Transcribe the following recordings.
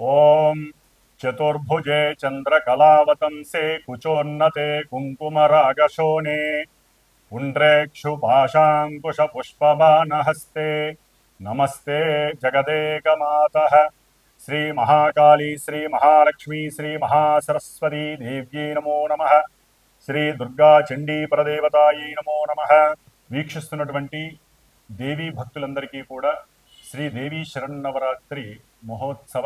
ॐ चतुर्भुजे चन्द्रकलावतंसे कुचोन्नते कुङ्कुमरागशोणे पुण्ड्रेक्षुपाशाङ्कुशपुष्पमानहस्ते नमस्ते जगदेकमातः श्रीमहाकाली श्रीमहालक्ष्मी श्रीमहासरस्वती देव्यै नमो నమః శ్రీ దుర్గా చండీ పరదేవతాయి నమో నమ వీక్షిస్తున్నటువంటి దేవీ భక్తులందరికీ కూడా శ్రీ దేవీ శరన్నవరాత్రి మహోత్సవ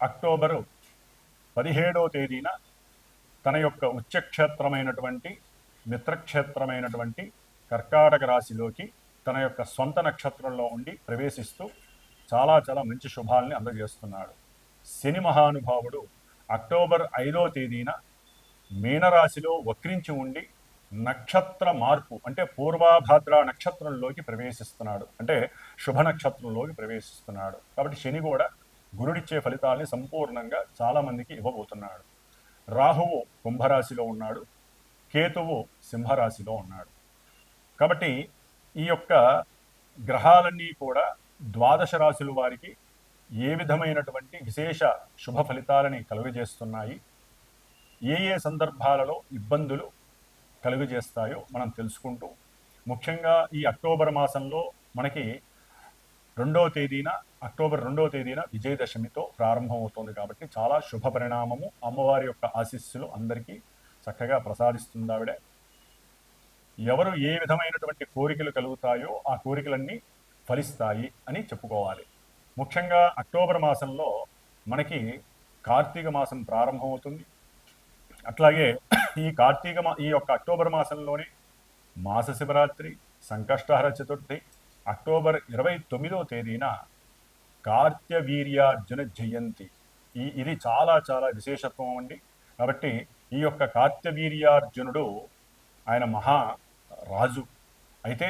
అక్టోబరు పదిహేడవ తేదీన తన యొక్క ఉచ్చక్షేత్రమైనటువంటి మిత్రక్షేత్రమైనటువంటి కర్కాటక రాశిలోకి తన యొక్క సొంత నక్షత్రంలో ఉండి ప్రవేశిస్తూ చాలా చాలా మంచి శుభాల్ని అందజేస్తున్నాడు. శని మహానుభావుడు అక్టోబర్ ఐదో తేదీన మీనరాశిలో వక్రించి ఉండి నక్షత్ర మార్పు అంటే పూర్వాభాద్ర నక్షత్రంలోకి ప్రవేశిస్తున్నాడు. అంటే శుభ నక్షత్రంలోకి ప్రవేశిస్తున్నాడు. కాబట్టి శని కూడా గురుడిచ్చే ఫలితాల్ని సంపూర్ణంగా చాలామందికి ఇవ్వబోతున్నాడు. రాహువు కుంభరాశిలో ఉన్నాడు. కేతువు సింహరాశిలో ఉన్నాడు. కాబట్టి ఈ యొక్క గ్రహాలన్నీ కూడా ద్వాదశ రాశుల వారికి ఏ విధమైనటువంటి విశేష శుభ ఫలితాలని కలుగజేస్తున్నాయి? ఏ ఏ సందర్భాలలో ఇబ్బందులు కలుగజేస్తాయో మనం తెలుసుకుంటూ ముఖ్యంగా ఈ అక్టోబర్ మాసంలో మనకి రెండవ తేదీన అక్టోబర్ రెండవ తేదీన విజయదశమితో ప్రారంభమవుతోంది కాబట్టి చాలా శుభ పరిణామము. అమ్మవారి యొక్క ఆశీస్సులు అందరికీ చక్కగా ప్రసాదిస్తుంది ఆవిడ. ఎవరు ఏ విధమైనటువంటి కోరికలు కలుగుతాయో ఆ కోరికలన్నీ ఫలిస్తాయి అని చెప్పుకోవాలి. ముఖ్యంగా అక్టోబర్ మాసంలో మనకి కార్తీక మాసం ప్రారంభమవుతుంది. అట్లాగే ఈ కార్తీక మా ఈ యొక్క అక్టోబర్ మాసంలోనే మాస శివరాత్రి సంకష్టహర చతుర్థి అక్టోబర్ ఇరవై తొమ్మిదవ తేదీన కార్త్యవీర్యార్జున జయంతి. ఈ ఇది చాలా చాలా విశేషత్వం అండి. కాబట్టి ఈ యొక్క కార్త్యవీర్యార్జునుడు ఆయన మహా రాజు. అయితే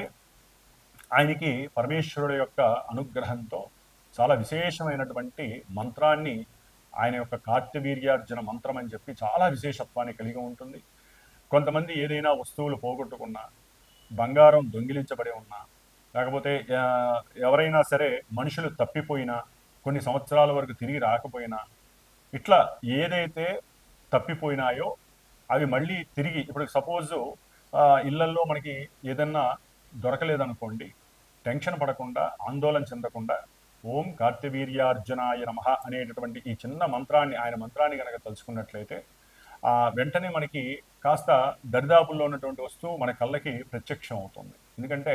ఆయనకి పరమేశ్వరుడు యొక్క అనుగ్రహంతో చాలా విశేషమైనటువంటి మంత్రాన్ని ఆయన యొక్క కార్త్యవీర్యార్జున మంత్రం అని చెప్పి చాలా విశేషత్వాన్ని కలిగి ఉంటుంది. కొంతమంది ఏదైనా వస్తువులు పోగొట్టుకున్నా బంగారం దొంగిలించబడి ఉన్నా కాకపోతే ఎవరైనా సరే మనుషులు తప్పిపోయినా కొన్ని సంవత్సరాల వరకు తిరిగి రాకపోయినా ఇట్లా ఏదైతే తప్పిపోయినాయో అవి మళ్ళీ తిరిగి ఇప్పుడు సపోజ్ ఇళ్ళల్లో మనకి ఏదన్నా దొరకలేదనుకోండి టెన్షన్ పడకుండా ఆందోళన చెందకుండా ఓం కార్తివీర్యార్జునాయ నమ అనేటటువంటి ఈ చిన్న మంత్రాన్ని ఆయన మంత్రాన్ని కనుక తలుచుకున్నట్లయితే వెంటనే మనకి కాస్త దరిదాపుల్లో ఉన్నటువంటి వస్తువు మన కళ్ళకి ప్రత్యక్షం అవుతుంది ఎందుకంటే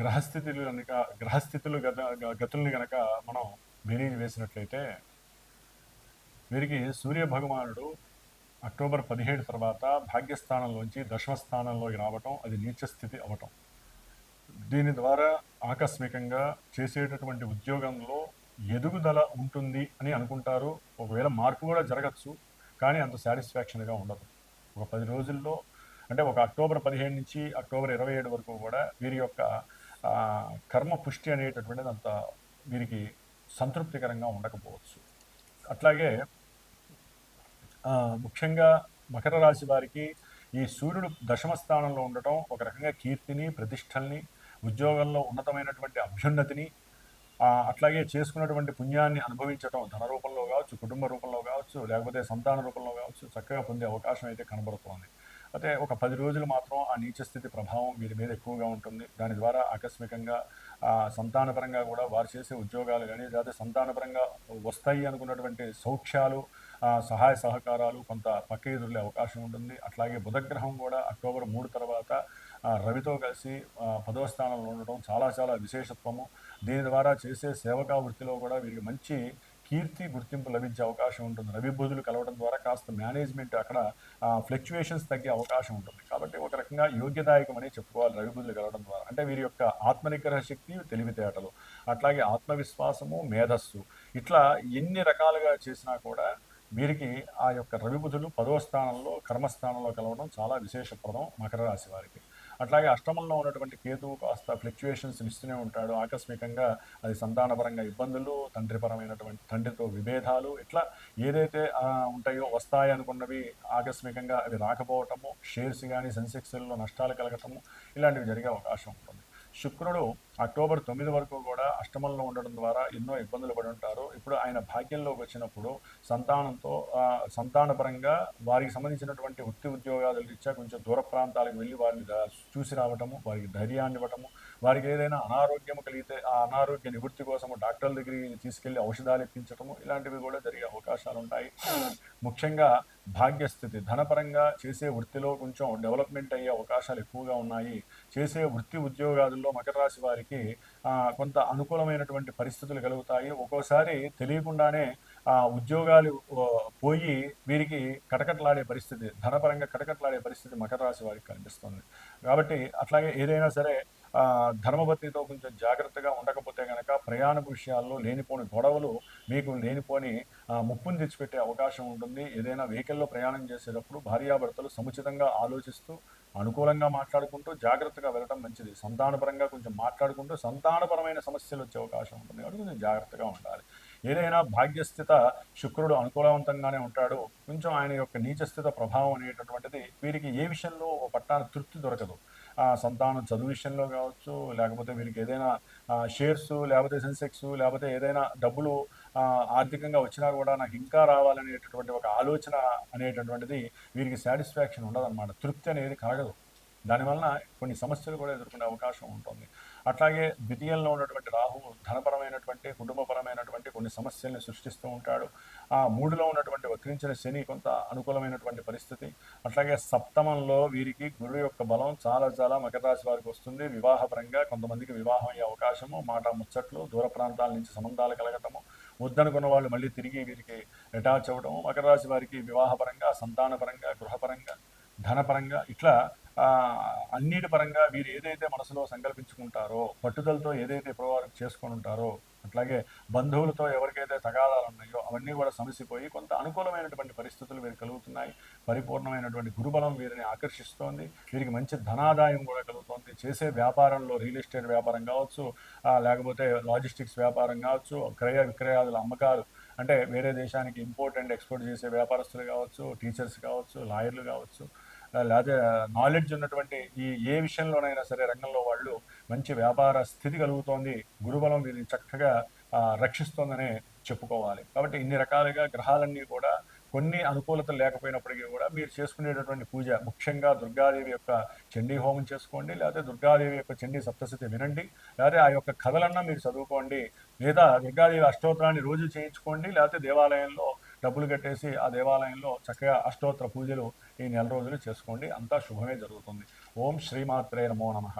గ్రహస్థితులు కనుక గ్రహస్థితులు గత గతుల్ని కనుక మనం బేరీజ్ వేసినట్లయితే వీరికి సూర్య భగవానుడు అక్టోబర్ పదిహేడు తర్వాత భాగ్యస్థానంలోంచి దశమ స్థానంలోకి రావటం అది నీచ స్థితి అవటం. దీని ద్వారా ఆకస్మికంగా చేసేటటువంటి ఉద్యోగంలో ఎదుగుదల ఉంటుంది అని అనుకుంటారు. ఒకవేళ మార్పు కూడా జరగచ్చు కానీ అంత సాటిస్ఫాక్షన్గా ఉండదు. ఒక పది రోజుల్లో అంటే ఒక అక్టోబర్ పదిహేడు నుంచి అక్టోబర్ ఇరవై ఏడు వరకు కూడా వీరి యొక్క కర్మ పుష్టి అనేటటువంటిది అంత దీనికి సంతృప్తికరంగా ఉండకపోవచ్చు. అట్లాగే ముఖ్యంగా మకర రాశి వారికి ఈ సూర్యుడు దశమ స్థానంలో ఉండటం ఒక రకంగా కీర్తిని ప్రతిష్టల్ని ఉద్యోగంలో ఉన్నతమైనటువంటి అభ్యున్నతిని అట్లాగే చేసుకున్నటువంటి పుణ్యాన్ని అనుభవించటం ధన రూపంలో కావచ్చు కుటుంబ రూపంలో కావచ్చు లేకపోతే సంతాన రూపంలో కావచ్చు చక్కగా పొందే అవకాశం అయితే కనబడుతోంది. అయితే ఒక పది రోజులు మాత్రం ఆ నీచ స్థితి ప్రభావం వీరి మీద ఎక్కువగా ఉంటుంది. దాని ద్వారా ఆకస్మికంగా సంతానపరంగా కూడా వారు చేసే ఉద్యోగాలు కానీ లేదా సంతానపరంగా వస్తాయి అనుకున్నటువంటి సౌఖ్యాలు సహాయ సహకారాలు కొంత పక్క ఎదురులే అవకాశం ఉంటుంది. అట్లాగే బుధగ్రహం కూడా అక్టోబర్ మూడు తర్వాత రవితో కలిసి పదవ స్థానంలో ఉండటం చాలా చాలా విశేషత్వము. దీని ద్వారా చేసే సేవకా వృత్తిలో కూడా వీరికి మంచి కీర్తి గుర్తింపు లభించే అవకాశం ఉంటుంది. రవి బుధులు కలవడం ద్వారా కాస్త మేనేజ్మెంట్ అక్కడ ఫ్లక్చుయేషన్స్ తగ్గే అవకాశం ఉంటుంది. కాబట్టి ఒక రకంగా యోగ్యదాయకం అని చెప్పుకోవాలి రవి బుధులు కలవడం ద్వారా. అంటే వీరి యొక్క ఆత్మనిగ్రహ శక్తి తెలివితేటలు అట్లాగే ఆత్మవిశ్వాసము మేధస్సు ఇట్లా ఎన్ని రకాలుగా చేసినా కూడా వీరికి ఆ యొక్క రవి బుధులు పదవ స్థానంలో కర్మస్థానంలో కలవడం చాలా విశేషప్రదం మకర రాశి వారికి. అట్లాగే అష్టమంలో ఉన్నటువంటి కేతు కాస్త ఫ్లక్చుయేషన్స్ ఇస్తూనే ఉంటాడు. ఆకస్మికంగా అది సంతానపరంగా ఇబ్బందులు తండ్రిపరమైనటువంటి తండ్రితో విభేదాలు ఇట్లా ఏదైతే ఉంటాయో వస్తాయి అనుకున్నవి ఆకస్మికంగా అవి రాకపోవటము షేర్స్ కానీ సెన్సెక్స్లో నష్టాలు కలగటము ఇలాంటివి జరిగే అవకాశం ఉంటుంది. శుక్రుడు అక్టోబర్ తొమ్మిది వరకు కూడా అష్టమంలో ఉండడం ద్వారా ఎన్నో ఇబ్బందులు పడి ఉంటారు. ఇప్పుడు ఆయన భాగ్యంలోకి వచ్చినప్పుడు సంతానంతో సంతానపరంగా వారికి సంబంధించినటువంటి వృత్తి ఉద్యోగాలు ఇచ్చా కొంచెం దూర ప్రాంతాలకు వెళ్ళి వారిని చూసి రావటము వారికి ధైర్యాన్ని ఇవ్వటము వారికి ఏదైనా అనారోగ్యం కలిగితే ఆ అనారోగ్య నివృత్తి కోసము డాక్టర్ల దగ్గరికి తీసుకెళ్ళి ఔషధాలు ఇప్పించటము ఇలాంటివి కూడా జరిగే అవకాశాలు ఉంటాయి. ముఖ్యంగా భాగ్యస్థితి ధనపరంగా చేసే వృత్తిలో కొంచెం డెవలప్మెంట్ అయ్యే అవకాశాలు ఎక్కువగా ఉన్నాయి. చేసే వృత్తి ఉద్యోగాదుల్లో మకర రాశి వారికి కొంత అనుకూలమైనటువంటి పరిస్థితులు కలుగుతాయి. ఒక్కోసారి తెలియకుండానే ఆ ఉద్యోగాలు పోయి వీరికి కటకట్లాడే పరిస్థితి ధనపరంగా కటకట్లాడే పరిస్థితి మకర రాశి వారికి కనిపిస్తుంది. కాబట్టి అట్లాగే ఏదైనా సరే ఆ, ధర్మపత్నితో కొంచెం జాగ్రత్తగా ఉండకపోతే కనుక ప్రయాణ విషయాల్లో లేనిపోని గొడవలు మీకు లేనిపోని ముప్పును తెచ్చిపెట్టే అవకాశం ఉంటుంది. ఏదైనా వెహికల్లో ప్రయాణం చేసేటప్పుడు భార్యాభర్తలు సముచితంగా ఆలోచిస్తూ అనుకూలంగా మాట్లాడుకుంటూ జాగ్రత్తగా వెళ్ళడం మంచిది. సంతానపరంగా కొంచెం మాట్లాడుకుంటూ సంతానపరమైన సమస్యలు వచ్చే అవకాశం ఉంటుంది కాబట్టి కొంచెం జాగ్రత్తగా ఉండాలి. ఏదైనా భాగ్యస్థిత శుక్రుడు అనుకూలవంతంగానే ఉంటాడు. కొంచెం ఆయన యొక్క నీచస్థిత ప్రభావం అనేటటువంటిది వీరికి ఏ విషయంలో ఓ పట్టాన తృప్తి దొరకదు. ఆ సంతానం చదువు విషయంలో కావచ్చు లేకపోతే వీరికి ఏదైనా షేర్స్ లేకపోతే సెన్సెక్స్ లేకపోతే ఏదైనా డబ్బులు ఆర్థికంగా వచ్చినా కూడా నాకు ఇంకా రావాలనేటటువంటి ఒక ఆలోచన అనేటటువంటిది వీరికి సాటిస్ఫాక్షన్ ఉండదన్నమాట. తృప్తి అనేది కలగదు. దానివలన కొన్ని సమస్యలు కూడా ఎదుర్కొనే అవకాశం ఉంటుంది. అట్లాగే ద్వితీయంలో ఉన్నటువంటి రాహువు ధనపరమైనటువంటి కుటుంబపరమైనటువంటి కొన్ని సమస్యల్ని సృష్టిస్తూ ఉంటాడు. ఆ మూడులో ఉన్నటువంటి వక్రించిన శని కొంత అనుకూలమైనటువంటి పరిస్థితి. అట్లాగే సప్తమంలో వీరికి గురువు యొక్క బలం చాలా చాలా మకర రాశి వారికి వస్తుంది. వివాహపరంగా కొంతమందికి వివాహం అయ్యే అవకాశము మాట ముచ్చట్లు దూర ప్రాంతాల నుంచి సంబంధాలు కలగటము వద్దనుకున్న వాళ్ళు మళ్ళీ తిరిగి వీరికి అటాచ్ అవ్వడం మకర రాశి వారికి వివాహపరంగా సంతానపరంగా గృహపరంగా ధనపరంగా ఇట్లా అన్నిటి పరంగా వీరు ఏదైతే మనసులో సంకల్పించుకుంటారో పట్టుదలతో ఏదైతే ఇప్పటివరకు చేసుకొని ఉంటారో అట్లాగే బంధువులతో ఎవరికైతే తగాదాలు ఉన్నాయో అవన్నీ కూడా సమసిపోయి కొంత అనుకూలమైనటువంటి పరిస్థితులు వీరికి కలుగుతున్నాయి. పరిపూర్ణమైనటువంటి గురుబలం వీరిని ఆకర్షిస్తోంది. వీరికి మంచి ధనాదాయం కూడా కలుగుతోంది. చేసే వ్యాపారంలో రియల్ ఎస్టేట్ వ్యాపారం కావచ్చు లేకపోతే లాజిస్టిక్స్ వ్యాపారం కావచ్చు క్రయ విక్రయాదుల అమ్మకాలు అంటే వేరే దేశానికి ఇంపోర్ట్ అండ్ ఎక్స్పోర్ట్ చేసే వ్యాపారస్తులు కావచ్చు టీచర్స్ కావచ్చు లాయర్లు కావచ్చు లేకపోతే నాలెడ్జ్ ఉన్నటువంటి ఈ ఏ విషయంలోనైనా సరే రంగంలో వాళ్ళు మంచి వ్యాపార స్థితి కలుగుతోంది గురుబలం వీరిని చక్కగా రక్షిస్తోందనే చెప్పుకోవాలి. కాబట్టి ఇన్ని రకాలుగా గ్రహాలన్నీ కూడా కొన్ని అనుకూలతలు లేకపోయినప్పటికీ కూడా మీరు చేసుకునేటటువంటి పూజ ముఖ్యంగా దుర్గాదేవి యొక్క చండీ హోమం చేసుకోండి లేకపోతే దుర్గాదేవి యొక్క చండీ సప్తశతి వినండి లేకపోతే ఆ యొక్క కథలన్నా మీరు చదువుకోండి లేదా దుర్గాదేవి అష్టోత్తరాన్ని రోజు చేయించుకోండి లేకపోతే దేవాలయంలో డబ్బులు కట్టేసి ఆ దేవాలయంలో చక్కగా అష్టోత్తర పూజలు ఈ నెల రోజులు చేసుకోండి. అంతా శుభమే జరుగుతుంది. ఓం శ్రీమాత్రే నమో నమః.